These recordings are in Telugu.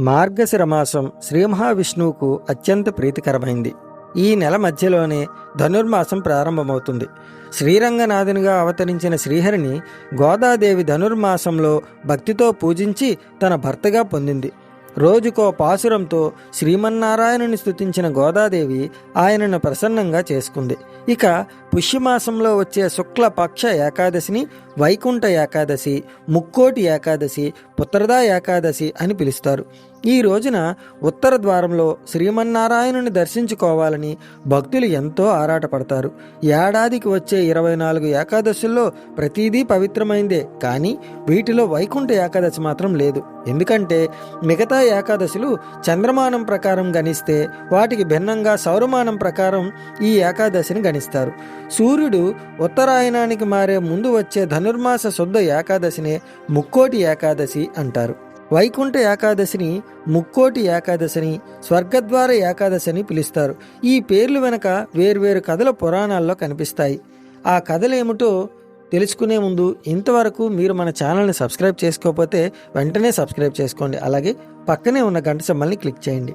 మార్గశిర మాసం శ్రీ మహావిష్ణువుకు అత్యంత ప్రీతికరమైంది. ఈ నెల మధ్యలోనే ధనుర్మాసం ప్రారంభమవుతుంది. శ్రీరంగనాథునిగా అవతరించిన శ్రీహరిని గోదాదేవి ధనుర్మాసంలో భక్తితో పూజించి తన భర్తగా పొందింది. రోజుకో పాసురంతో శ్రీమన్నారాయణుని స్థుతించిన గోదాదేవి ఆయనను ప్రసన్నంగా చేసుకుంది. ఇక పుష్యమాసంలో వచ్చే శుక్ల పక్ష ఏకాదశిని వైకుంఠ ఏకాదశి ముక్కోటి ఏకాదశి పుత్రదా ఏకాదశి అని పిలుస్తారు. ఈ రోజున ఉత్తర ద్వారంలో శ్రీమన్నారాయణుని దర్శించుకోవాలని భక్తులు ఎంతో ఆరాటపడతారు. ఏడాదికి వచ్చే ఇరవై నాలుగు ఏకాదశుల్లో ప్రతిదీ పవిత్రమైందే కానీ వీటిలో వైకుంఠ ఏకాదశి మాత్రం లేదు. ఎందుకంటే మిగతా ఏకాదశులు చంద్రమానం ప్రకారం గణిస్తే వాటికి భిన్నంగా సౌరమానం ప్రకారం ఈ ఏకాదశిని గణిస్తారు. సూర్యుడు ఉత్తరాయణానికి మారే ముందు వచ్చే ధనుర్మాస శుద్ధ ఏకాదశినే ముక్కోటి ఏకాదశి అంటారు. వైకుంఠ ఏకాదశిని ముక్కోటి ఏకాదశిని స్వర్గద్వార ఏకాదశి అని పిలుస్తారు. ఈ పేర్లు వెనక వేర్వేరు కథల పురాణాల్లో కనిపిస్తాయి. ఆ కథలేమిటో తెలుసుకునే ముందు ఇంతవరకు మీరు మన ఛానల్ని సబ్స్క్రైబ్ చేసుకోకపోతే వెంటనే సబ్స్క్రైబ్ చేసుకోండి. అలాగే పక్కనే ఉన్న గంట సమ్మల్ని క్లిక్ చేయండి.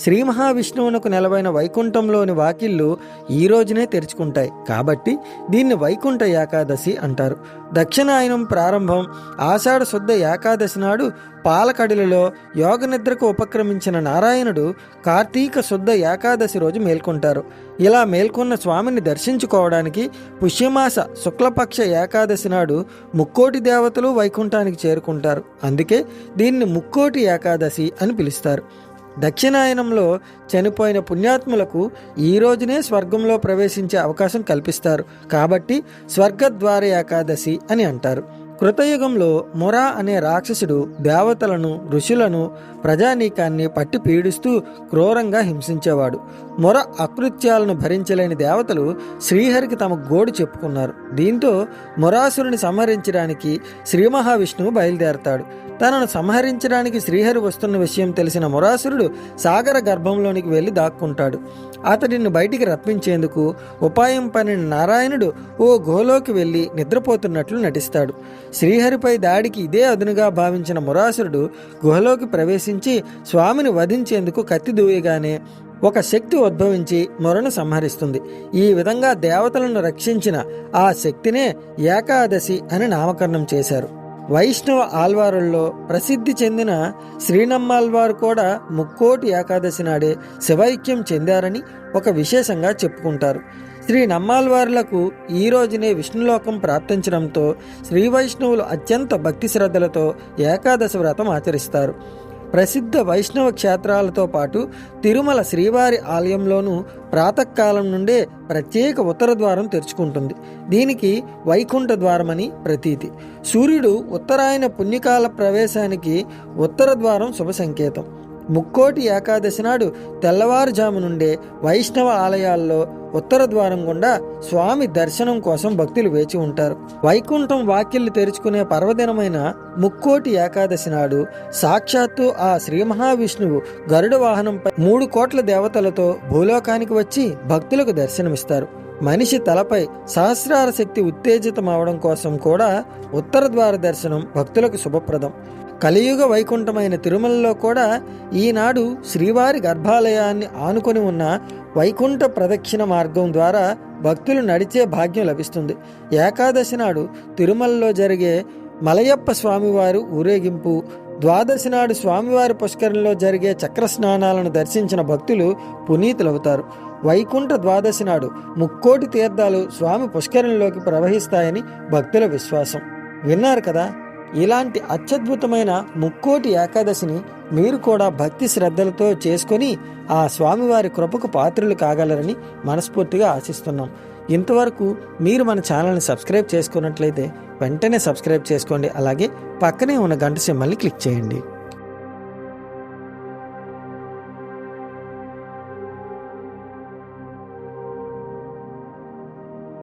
శ్రీ మహావిష్ణువునకు నెలవైన వైకుంఠంలోని వాకిళ్ళు ఈ రోజునే తెరుచుకుంటాయి. కాబట్టి దీన్ని వైకుంఠ ఏకాదశి అంటారు. దక్షిణాయనం ప్రారంభం ఆషాఢ శుద్ధ ఏకాదశి నాడు పాలకడిలలో యోగ నిద్రకు ఉపక్రమించిన నారాయణుడు కార్తీక శుద్ధ ఏకాదశి రోజు మేల్కొంటారు. ఇలా మేల్కొన్న స్వామిని దర్శించుకోవడానికి పుష్యమాస శుక్లపక్ష ఏకాదశి నాడు ముక్కోటి దేవతలు వైకుంఠానికి చేరుకుంటారు. అందుకే దీన్ని ముక్కోటి ఏకాదశి అని పిలుస్తారు. దక్షిణాయనంలో చనిపోయిన పుణ్యాత్ములకు ఈ రోజునే స్వర్గంలో ప్రవేశించే అవకాశం కల్పిస్తారు. కాబట్టి స్వర్గద్వార ఏకాదశి అని అంటారు. కృతయుగంలో మొరా అనే రాక్షసుడు దేవతలను ఋషులను ప్రజానీకాన్ని పట్టి పీడిస్తూ క్రూరంగా హింసించేవాడు. మొర అకృత్యాలను భరించలేని దేవతలు శ్రీహరికి తమ గోడు చెప్పుకున్నారు. దీంతో మొరాసురుని సంహరించడానికి శ్రీ మహావిష్ణువు బయలుదేరతాడు. తనను సంహరించడానికి శ్రీహరి వస్తున్న విషయం తెలిసిన మొరాసురుడు సాగర గర్భంలోనికి వెళ్ళి దాక్కుంటాడు. అతడిని బయటికి రప్పించేందుకు ఉపాయం పనిన నారాయణుడు ఓ గుహలోకి వెళ్ళి నిద్రపోతున్నట్లు నటిస్తాడు. శ్రీహరిపై దాడికి ఇదే అదునుగా భావించిన మురాసురుడు గుహలోకి ప్రవేశించి స్వామిని వధించేందుకు కత్తి దూయగానే ఒక శక్తి ఉద్భవించి మొరను సంహరిస్తుంది. ఈ విధంగా దేవతలను రక్షించిన ఆ శక్తినే ఏకాదశి అని నామకరణం చేశారు. వైష్ణవ ఆల్వారుల్లో ప్రసిద్ధి చెందిన శ్రీనమ్మాల్వారు కూడా ముక్కోటి ఏకాదశి నాడే శివైక్యం చెందారని ఒక విశేషంగా చెప్పుకుంటారు. శ్రీ నమ్మాల్వార్లకు ఈ రోజునే విష్ణులోకం ప్రాప్తించడంతో శ్రీ వైష్ణవులు అత్యంత భక్తి శ్రద్ధలతో ఏకాదశి వ్రతం ఆచరిస్తారు. ప్రసిద్ధ వైష్ణవ క్షేత్రాలతో పాటు తిరుమల శ్రీవారి ఆలయంలోనూ ప్రాతకాలం నుండే ప్రత్యేక ఉత్తర ద్వారం తెరుచుకుంటుంది. దీనికి వైకుంఠ ద్వారమని ప్రతీతి. సూర్యుడు ఉత్తరాయణ పుణ్యకాల ప్రవేశానికి ఉత్తర ద్వారం శుభ సంకేతం. ముక్కోటి ఏకాదశి నాడు తెల్లవారుజాము నుండే వైష్ణవ ఆలయాల్లో ఉత్తర ద్వారం గుండా స్వామి దర్శనం కోసం భక్తులు వేచి ఉంటారు. వైకుంఠం వాక్యలు తెరుచుకునే పర్వదినమైన ముక్కోటి ఏకాదశి నాడు సాక్షాత్తు ఆ శ్రీ మహావిష్ణువు గరుడ వాహనంపై మూడు కోట్ల దేవతలతో భూలోకానికి వచ్చి భక్తులకు దర్శనమిస్తారు. మనిషి తలపై సహస్రార శక్తి ఉత్తేజితమవడం కోసం కూడా ఉత్తర ద్వార దర్శనం భక్తులకు శుభప్రదం. కలియుగ వైకుంఠమైన తిరుమలలో కూడా ఈనాడు శ్రీవారి గర్భాలయాన్ని ఆనుకొని ఉన్న వైకుంఠ ప్రదక్షిణ మార్గం ద్వారా భక్తులు నడిచే భాగ్యం లభిస్తుంది. ఏకాదశి నాడు తిరుమలలో జరిగే మలయప్ప స్వామివారు ఊరేగింపు ద్వాదశి నాడు స్వామివారి పుష్కరంలో జరిగే చక్ర స్నానాలను దర్శించిన భక్తులు పునీతులవుతారు. వైకుంఠ ద్వాదశి నాడు ముక్కోటి తీర్థాలు స్వామి పుష్కరంలోకి ప్రవహిస్తాయని భక్తుల విశ్వాసం. విన్నారు కదా? ఇలాంటి అత్యద్భుతమైన ముక్కోటి ఏకాదశిని మీరు కూడా భక్తి శ్రద్ధలతో చేసుకొని ఆ స్వామివారి కృపకు పాత్రలు కాగలరని మనస్ఫూర్తిగా ఆశిస్తున్నాం. ఇంతవరకు మీరు మన ఛానల్ని సబ్స్క్రైబ్ చేసుకున్నట్లయితే వెంటనే సబ్స్క్రైబ్ చేసుకోండి. అలాగే పక్కనే ఉన్న గంట సింహల్ని క్లిక్ చేయండి.